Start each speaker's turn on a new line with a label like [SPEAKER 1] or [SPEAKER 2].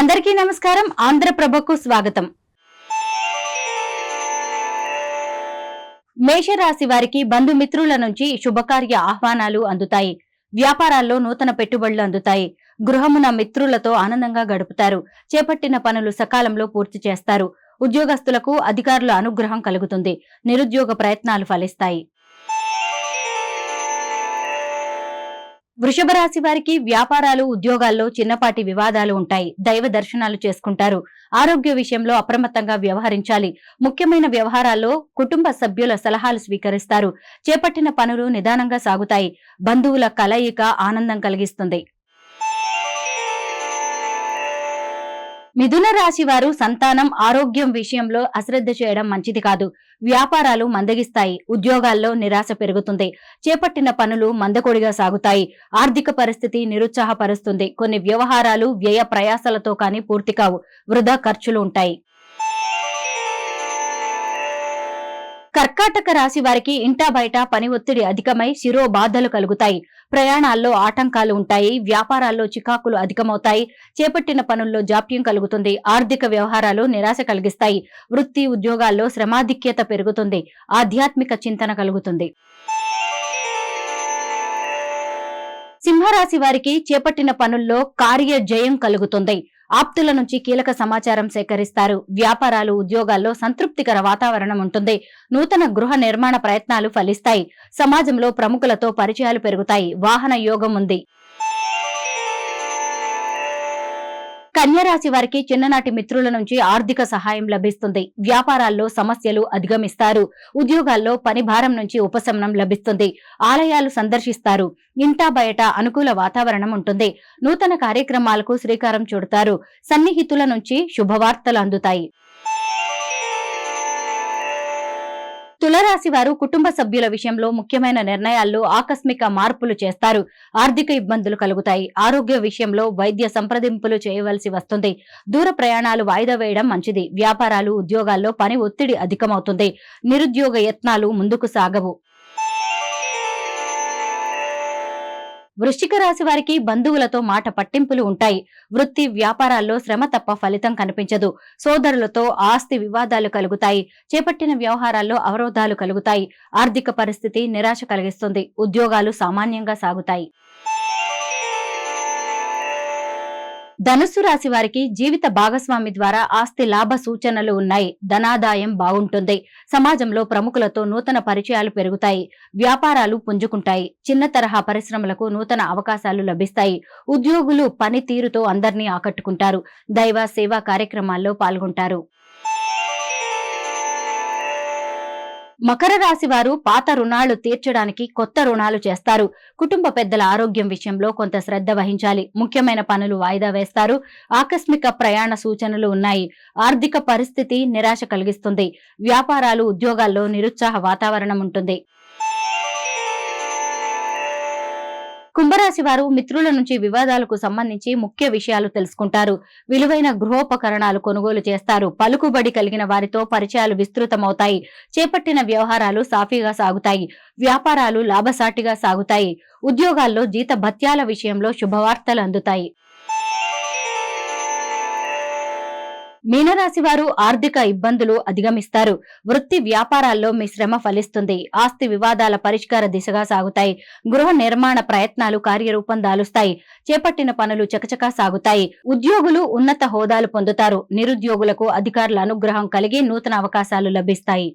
[SPEAKER 1] అందరికీ నమస్కారం. ఆంధ్రప్రభకు స్వాగతం. మేషరాశి వారికి బంధుమిత్రుల నుంచి శుభకార్య ఆహ్వానాలు అందుతాయి. వ్యాపారాల్లో నూతన పెట్టుబడులు అందుతాయి. గృహమున మిత్రులతో ఆనందంగా గడుపుతారు. చేపట్టిన పనులు సకాలంలో పూర్తి చేస్తారు. ఉద్యోగస్తులకు అధికారుల అనుగ్రహం కలుగుతుంది. నిరుద్యోగ ప్రయత్నాలు ఫలిస్తాయి. వృషభ రాశి వారికి వ్యాపారాలు ఉద్యోగాల్లో చిన్నపాటి వివాదాలు ఉంటాయి. దైవ దర్శనాలు చేసుకుంటారు. ఆరోగ్య విషయంలో అప్రమత్తంగా వ్యవహరించాలి. ముఖ్యమైన వ్యవహారాల్లో కుటుంబ సభ్యుల సలహాలు స్వీకరిస్తారు. చేపట్టిన పనులు నిదానంగా సాగుతాయి. బంధువుల కలయిక ఆనందం కలిగిస్తుంది. మిథున రాశి వారు సంతానం ఆరోగ్యం విషయంలో అశ్రద్ధ చేయడం మంచిది కాదు. వ్యాపారాలు మందగిస్తాయి. ఉద్యోగాల్లో నిరాశ పెరుగుతుంది. చేపట్టిన పనులు మందకొడిగా సాగుతాయి. ఆర్థిక పరిస్థితి నిరుత్సాహపరుస్తుంది. కొన్ని వ్యవహారాలు వ్యయ ప్రయాసలతో కానీ పూర్తి కావు. వృధా ఖర్చులు ఉంటాయి. కర్కాటక రాశి వారికి ఇంటా బయట పని ఒత్తిడి అధికమై శిరో బాధలు కలుగుతాయి. ప్రయాణాల్లో ఆటంకాలు ఉంటాయి. వ్యాపారాల్లో చికాకులు అధికమవుతాయి. చేపట్టిన పనుల్లో జాప్యం కలుగుతుంది. ఆర్థిక వ్యవహారాలు నిరాశ కలిగిస్తాయి. వృత్తి ఉద్యోగాల్లో శ్రమాధిక్యత పెరుగుతుంది. ఆధ్యాత్మిక చింతన కలుగుతుంది. సింహరాశి వారికి చేపట్టిన పనుల్లో కార్య జయం కలుగుతుంది. ఆప్తుల నుంచి కీలక సమాచారం సేకరిస్తారు. వ్యాపారాలు ఉద్యోగాల్లో సంతృప్తికర వాతావరణం ఉంటుంది. నూతన గృహ నిర్మాణ ప్రయత్నాలు ఫలిస్తాయి. సమాజంలో ప్రముఖులతో పరిచయాలు పెరుగుతాయి. వాహన యోగం ఉంది. కన్యరాశి వారికి చిన్ననాటి మిత్రుల నుంచి ఆర్థిక సహాయం లభిస్తుంది. వ్యాపారాల్లో సమస్యలు అధిగమిస్తారు. ఉద్యోగాల్లో పని భారం నుంచి ఉపశమనం లభిస్తుంది. ఆలయాలు సందర్శిస్తారు. ఇంటా బయట అనుకూల వాతావరణం ఉంటుంది. నూతన కార్యక్రమాలకు శ్రీకారం చుడతారు. సన్నిహితుల నుంచి శుభవార్తలు అందుతాయి. తులరాశి వారు కుటుంబ సభ్యుల విషయంలో ముఖ్యమైన నిర్ణయాల్లో ఆకస్మిక మార్పులు చేస్తారు. ఆర్థిక ఇబ్బందులు కలుగుతాయి. ఆరోగ్య విషయంలో వైద్య సంప్రదింపులు చేయవలసి వస్తుంది. దూర ప్రయాణాలు వాయిదా వేయడం మంచిది. వ్యాపారాలు ఉద్యోగాల్లో పని ఒత్తిడి అధికమవుతుంది. నిరుద్యోగ యత్నాలు ముందుకు సాగవు. వృశ్చిక రాశి వారికి బంధువులతో మాట పట్టింపులు ఉంటాయి. వృత్తి వ్యాపారాల్లో శ్రమ తప్ప ఫలితం కనిపించదు. సోదరులతో ఆస్తి వివాదాలు కలుగుతాయి. చేపట్టిన వ్యవహారాల్లో అవరోధాలు కలుగుతాయి. ఆర్థిక పరిస్థితి నిరాశ కలిగిస్తుంది. ఉద్యోగాలు సామాన్యంగా సాగుతాయి. ధనుస్సు రాశి వారికి జీవిత భాగస్వామి ద్వారా ఆస్తి లాభ సూచనలు ఉన్నాయి. ధనాదాయం బాగుంటుంది. సమాజంలో ప్రముఖులతో నూతన పరిచయాలు పెరుగుతాయి. వ్యాపారాలు పుంజుకుంటాయి. చిన్న తరహా పరిశ్రమలకు నూతన అవకాశాలు లభిస్తాయి. ఉద్యోగులు పనితీరుతో అందరినీ ఆకట్టుకుంటారు. దైవ సేవా కార్యక్రమాల్లో పాల్గొంటారు. మకర రాశి వారు పాత రుణాలు తీర్చడానికి కొత్త రుణాలు చేస్తారు. కుటుంబ పెద్దల ఆరోగ్యం విషయంలో కొంత శ్రద్ధ వహించాలి. ముఖ్యమైన పనులు వాయిదా వేస్తారు. ఆకస్మిక ప్రయాణ సూచనలు ఉన్నాయి. ఆర్థిక పరిస్థితి నిరాశ కలిగిస్తుంది. వ్యాపారాలు ఉద్యోగాల్లో నిరుత్సాహ వాతావరణం ఉంటుంది. కుంభరాశి వారు మిత్రుల నుంచి వివాదాలకు సంబంధించి ముఖ్య విషయాలు తెలుసుకుంటారు. విలువైన గృహోపకరణాలు కొనుగోలు చేస్తారు. పలుకుబడి కలిగిన వారితో పరిచయాలు విస్తృతమవుతాయి. చేపట్టిన వ్యవహారాలు సాఫీగా సాగుతాయి. వ్యాపారాలు లాభసాటిగా సాగుతాయి. ఉద్యోగాల్లో జీత భత్యాల విషయంలో శుభవార్తలు అందుతాయి. మీనరాశి వారు ఆర్థిక ఇబ్బందులు అధిగమిస్తారు. వృత్తి వ్యాపారాల్లో మీ శ్రమ ఫలిస్తుంది. ఆస్తి వివాదాల పరిష్కార దిశగా సాగుతాయి. గృహ నిర్మాణ ప్రయత్నాలు కార్యరూపం దాలుస్తాయి. చేపట్టిన పనులు చకచకా సాగుతాయి. ఉద్యోగులు ఉన్నత హోదాలు పొందుతారు. నిరుద్యోగులకు అధికారుల అనుగ్రహం కలిగి నూతన అవకాశాలు లభిస్తాయి.